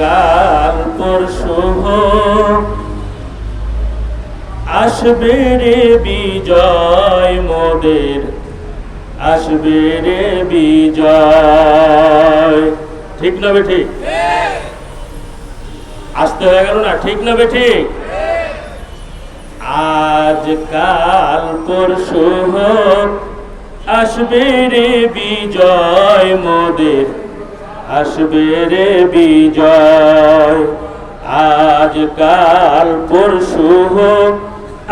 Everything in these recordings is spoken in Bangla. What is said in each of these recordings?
কাল পরশু আসবে রে বিজয় মোদের, আসবে রে বিজয়। ঠিক না বে ঠিক আসতে হয়ে গেল না, ঠিক না বে ঠিক আজ কাল পরশু আসবে রে বিজয় মোদের। আসবে রে বিজয়। আজ কাল পরশু হোক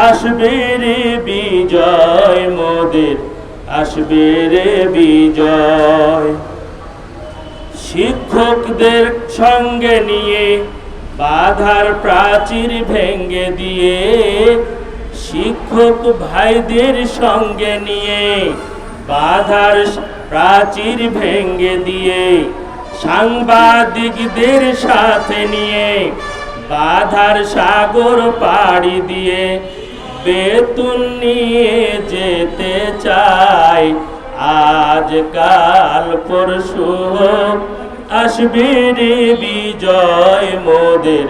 আসবে রে বিজয় মোদের, আসবে রে বিজয়। শিক্ষকদের সঙ্গে নিয়ে বাধার প্রাচীর ভেঙ্গে দিয়ে, শিক্ষক ভাইদের সঙ্গে নিয়ে বাধার প্রাচীর ভেঙ্গে দিয়ে সাংবাদিকদের সাথে নিয়ে বাধার সাগর পাড়ি দিয়ে বেতন নিয়ে যেতে চাই। আজ কাল পরশু আসবে রে বিজয়, মোদের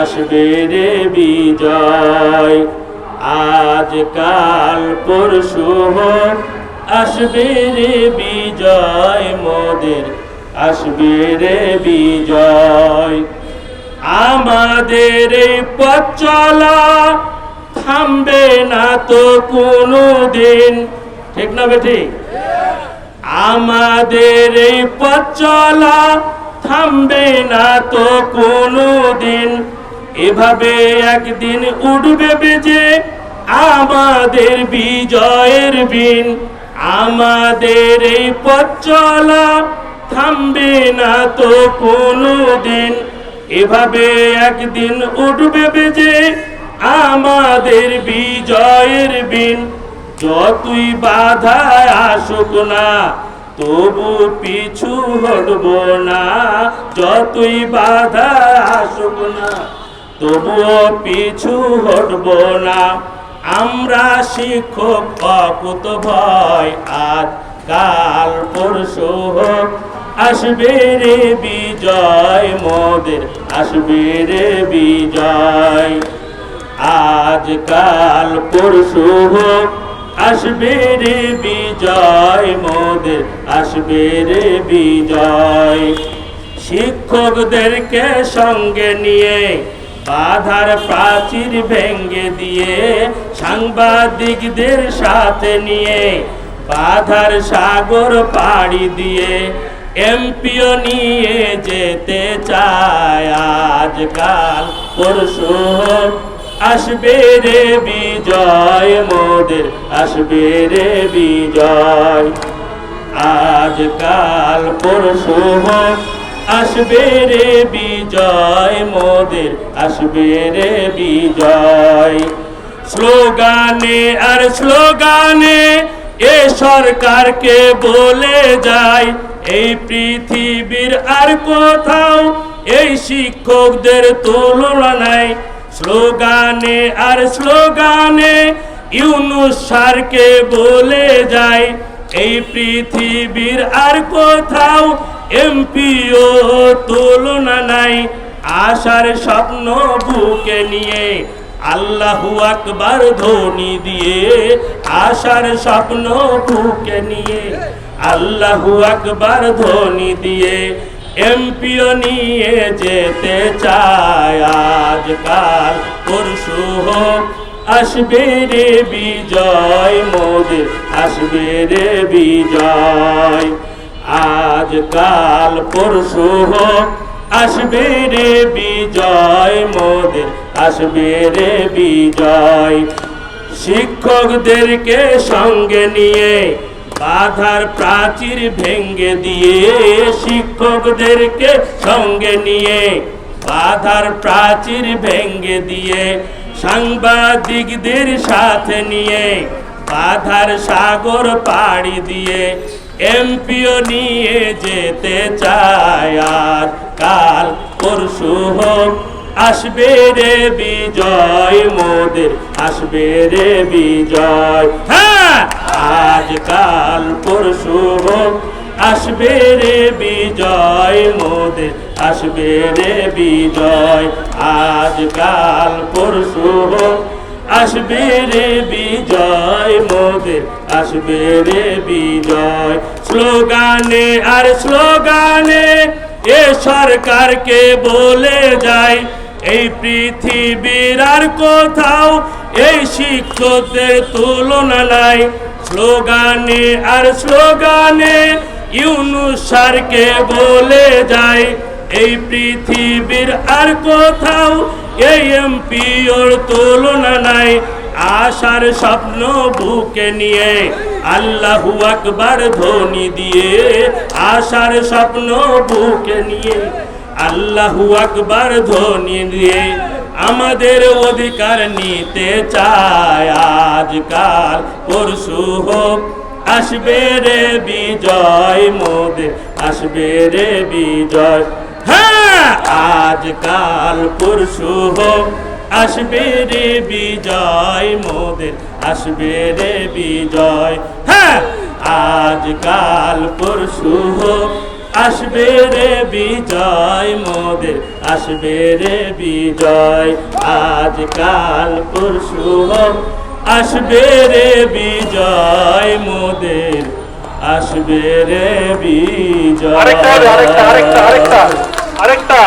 আসবে রে বিজয়। আজ কাল পরশু আসবে রে বিজয়, মোদের আসবে রে বিজয়। আমাদের পথ চলা থামবে না তো কোনো দিন ঠিক না বেঠি আমাদের এই পথ চলা থামবে না তো কোনো দিন এভাবে একদিন উঠবে বেজে আমাদের বিজয়ের বিন আমাদের এই পথ চলা থামবে না তো কোনো দিন এভাবে একদিন উঠবে বেজে আমাদের বিজয়ের বিন যতই বাধায় আসুক না, তবু পিছু হটব না। যতই বাধা আসুক না, তবুও পিছু হটব না। আমরা শিক্ষক অকুত ভয়, আজ কাল পরশু হোক আসবে রে বিজয়, মোদের আসবে রে বিজয়। আজ কাল পরশু হোক আসবে রে বিজয়, মোদের আসবে রে বিজয়। শিক্ষকদেরকে সঙ্গে নিয়ে বাধার প্রাচীর ভেঙ্গে দিয়ে সাংবাদিকদের সাথে নিয়ে বাধার সাগর পাড়ি দিয়ে এমপিও নিয়ে যেতে চায় আজকাল। পরশু আসবে রে বিজয়, মোদের আসবে রে বিজয়। আজকাল পরশু আসবে রে বিজয়, মোদের আসবে রে বিজয়। স্লোগানে আর স্লোগানে এ সরকারকে বলে যায় এই পৃথিবীর আর কোথাও এই শিক্ষকদের তুলনা নাই। স্লোগানে আর স্লোগানে ইউনুস স্যারকে বলে যায়, এই পৃথিবীর আর কোথাও এমপিও তুলনা নাই। আশার স্বপ্ন বুকে নিয়ে আল্লাহু আকবার ধ্বনি দিয়ে, আশার স্বপ্ন বুকে নিয়ে আল্লাহু আকবার ধ্বনি দিয়ে এমপিও নিয়ে যেতে চায়। আজকাল পরশু হোক আসবে রে বিজয় মোদের আসবে রে বিজয়। আজকাল পরশু হোক আসবে রে বিজয় মোদের আসবে রে বিজয়। শিক্ষকদেরকে সঙ্গে নিয়ে বাধার প্রাচীর ভেঙ্গে দিয়ে শিক্ষকদেরকে সঙ্গে নিয়ে, বাধার প্রাচীর ভেঙ্গে দিয়ে সাংবাদিকদের সাথে নিয়ে, বাধার সাগর পাড়ি দিয়ে এমপিও নিয়ে যেতে চায়। আজ কাল পরশু হোক আসবে রে বিজয়, মোদের আসবে রে বিজয়। হ্যাঁ! আজ কাল পরশু হোক আসবে রে বিজয় মোদের, আসবে রে বিজয়। আজকাল পরশু হোক আসবে রে বিজয় মোদের, আসবে রে বিজয়। স্লোগানে আর স্লোগানে এ সরকারকে বলে যায়, এই পৃথিবীর আর কোথাও এই শিক্ষকদের তুলনা নাই। স্লোগানে আর স্লোগানে ইউনুস স্যারকে বলে যায়, এই পৃথিবীর আর কোথাও এই এমপি ওর তুলনা নাই। আশার স্বপ্ন বুকে নিয়ে আল্লাহু আকবার ধ্বনি দিয়ে, আশার স্বপ্ন বুকে নিয়ে আল্লাহু আকবার ধ্বনি দিয়ে আমাদের অধিকার নিতে চায় আজকাল পরশু হোক। আসবে রে বিজয় মোদের, আসবে রে বিজয়। হ্যাঁ আজকাল পরশু হোক। আসবে রে বিজয় মোদের, আসবে রে বিজয়। হ্যাঁ আজকাল পরশু হোক। আসবে রে বিজয় মোদের, আসবে রে বিজয়। আজকাল পরশু হোক, আসবে রে বিজয় মোদের, আসবে রে বিজয়। আরেকটা আরেকটা আরেকটা আরেকটা আরেকটা।